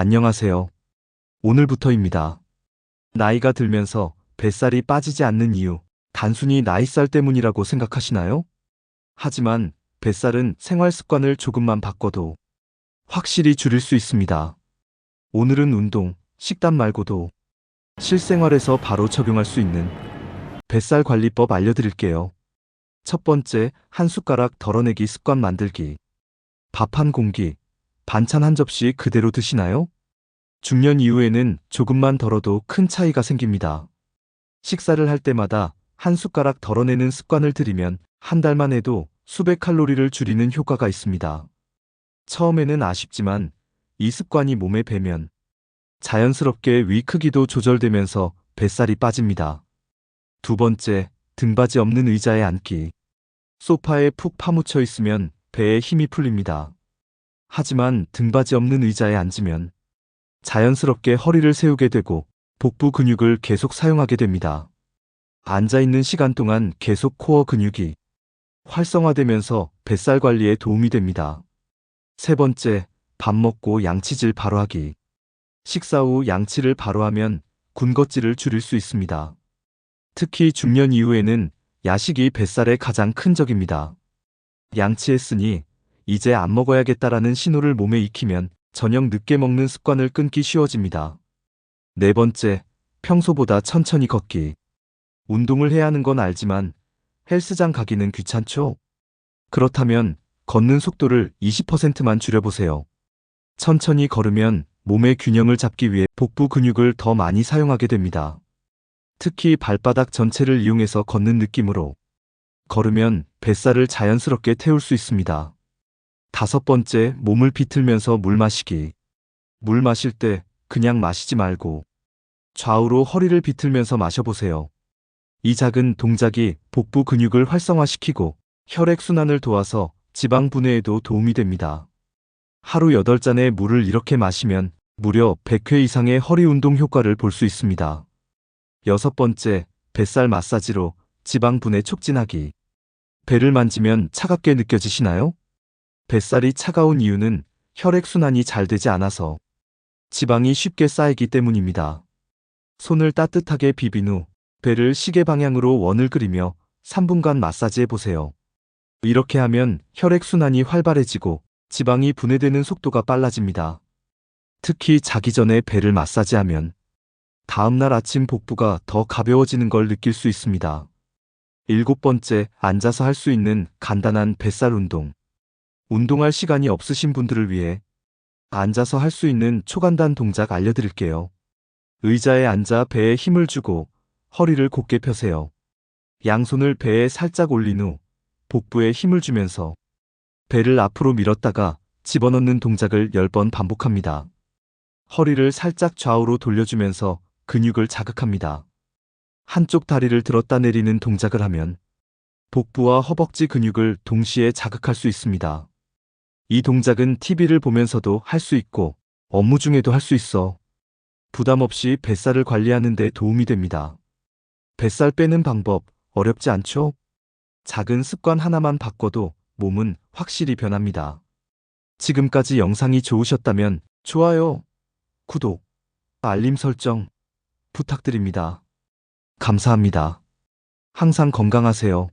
안녕하세요. 오늘부터입니다. 나이가 들면서 뱃살이 빠지지 않는 이유, 단순히 나이살 때문이라고 생각하시나요? 하지만 뱃살은 생활 습관을 조금만 바꿔도 확실히 줄일 수 있습니다. 오늘은 운동, 식단 말고도 실생활에서 바로 적용할 수 있는 뱃살 관리법 알려드릴게요. 첫 번째, 한 숟가락 덜어내기 습관 만들기. 밥 한 공기, 반찬 한 접시 그대로 드시나요? 중년 이후에는 조금만 덜어도 큰 차이가 생깁니다. 식사를 할 때마다 한 숟가락 덜어내는 습관을 들이면 한 달만 해도 수백 칼로리를 줄이는 효과가 있습니다. 처음에는 아쉽지만 이 습관이 몸에 배면 자연스럽게 위 크기도 조절되면서 뱃살이 빠집니다. 두 번째, 등받이 없는 의자에 앉기. 소파에 푹 파묻혀 있으면 배에 힘이 풀립니다. 하지만 등받이 없는 의자에 앉으면 자연스럽게 허리를 세우게 되고 복부 근육을 계속 사용하게 됩니다. 앉아 있는 시간 동안 계속 코어 근육이 활성화되면서 뱃살 관리에 도움이 됩니다. 세 번째, 밥 먹고 양치질 바로 하기. 식사 후 양치를 바로 하면 군것질을 줄일 수 있습니다. 특히 중년 이후에는 야식이 뱃살의 가장 큰 적입니다. 양치했으니 이제 안 먹어야겠다라는 신호를 몸에 익히면 저녁 늦게 먹는 습관을 끊기 쉬워집니다. 네 번째, 평소보다 천천히 걷기. 운동을 해야 하는 건 알지만 헬스장 가기는 귀찮죠? 그렇다면 걷는 속도를 20%만 줄여보세요. 천천히 걸으면 몸의 균형을 잡기 위해 복부 근육을 더 많이 사용하게 됩니다. 특히 발바닥 전체를 이용해서 걷는 느낌으로 걸으면 뱃살을 자연스럽게 태울 수 있습니다. 다섯 번째, 몸을 비틀면서 물 마시기. 물 마실 때 그냥 마시지 말고 좌우로 허리를 비틀면서 마셔보세요. 이 작은 동작이 복부 근육을 활성화시키고 혈액순환을 도와서 지방 분해에도 도움이 됩니다. 하루 8잔의 물을 이렇게 마시면 무려 100회 이상의 허리 운동 효과를 볼 수 있습니다. 여섯 번째, 뱃살 마사지로 지방 분해 촉진하기. 배를 만지면 차갑게 느껴지시나요? 뱃살이 차가운 이유는 혈액순환이 잘 되지 않아서 지방이 쉽게 쌓이기 때문입니다. 손을 따뜻하게 비빈 후 배를 시계 방향으로 원을 그리며 3분간 마사지해 보세요. 이렇게 하면 혈액순환이 활발해지고 지방이 분해되는 속도가 빨라집니다. 특히 자기 전에 배를 마사지하면 다음날 아침 복부가 더 가벼워지는 걸 느낄 수 있습니다. 일곱 번째, 앉아서 할 수 있는 간단한 뱃살 운동. 운동할 시간이 없으신 분들을 위해 앉아서 할 수 있는 초간단 동작 알려드릴게요. 의자에 앉아 배에 힘을 주고 허리를 곧게 펴세요. 양손을 배에 살짝 올린 후 복부에 힘을 주면서 배를 앞으로 밀었다가 집어넣는 동작을 10번 반복합니다. 허리를 살짝 좌우로 돌려주면서 근육을 자극합니다. 한쪽 다리를 들었다 내리는 동작을 하면 복부와 허벅지 근육을 동시에 자극할 수 있습니다. 이 동작은 TV를 보면서도 할 수 있고 업무 중에도 할 수 있어. 부담 없이 뱃살을 관리하는 데 도움이 됩니다. 뱃살 빼는 방법 어렵지 않죠? 작은 습관 하나만 바꿔도 몸은 확실히 변합니다. 지금까지 영상이 좋으셨다면 좋아요, 구독, 알림 설정 부탁드립니다. 감사합니다. 항상 건강하세요.